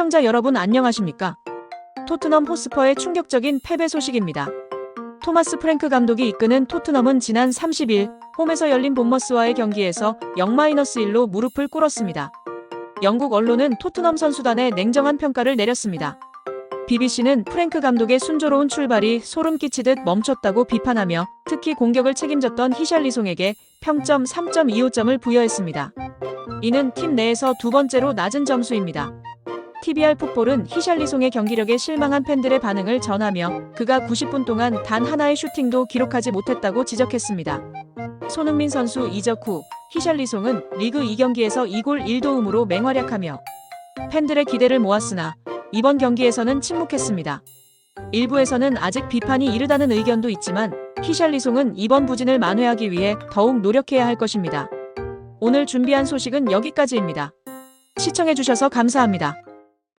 시청자 여러분 안녕하십니까? 토트넘 호스퍼의 충격적인 패배 소식입니다. 토마스 프랭크 감독이 이끄는 토트넘은 지난 30일 홈에서 열린 본머스와의 경기에서 0-1로 무릎을 꿇었습니다. 영국 언론은 토트넘 선수단에 냉정한 평가를 내렸습니다. BBC는 프랭크 감독의 순조로운 출발이 소름 끼치듯 멈췄다고 비판하며 특히 공격을 책임졌던 히샬리송에게 평점 3.25점을 부여했습니다. 이는 팀 내에서 두 번째로 낮은 점수입니다. TBR 풋볼은 히샬리송의 경기력에 실망한 팬들의 반응을 전하며 그가 90분 동안 단 하나의 슈팅도 기록하지 못했다고 지적했습니다. 손흥민 선수 이적 후 히샬리송은 리그 2경기에서 2골 1도움으로 맹활약하며 팬들의 기대를 모았으나 이번 경기에서는 침묵했습니다. 일부에서는 아직 비판이 이르다는 의견도 있지만 히샬리송은 이번 부진을 만회하기 위해 더욱 노력해야 할 것입니다. 오늘 준비한 소식은 여기까지입니다. 시청해주셔서 감사합니다.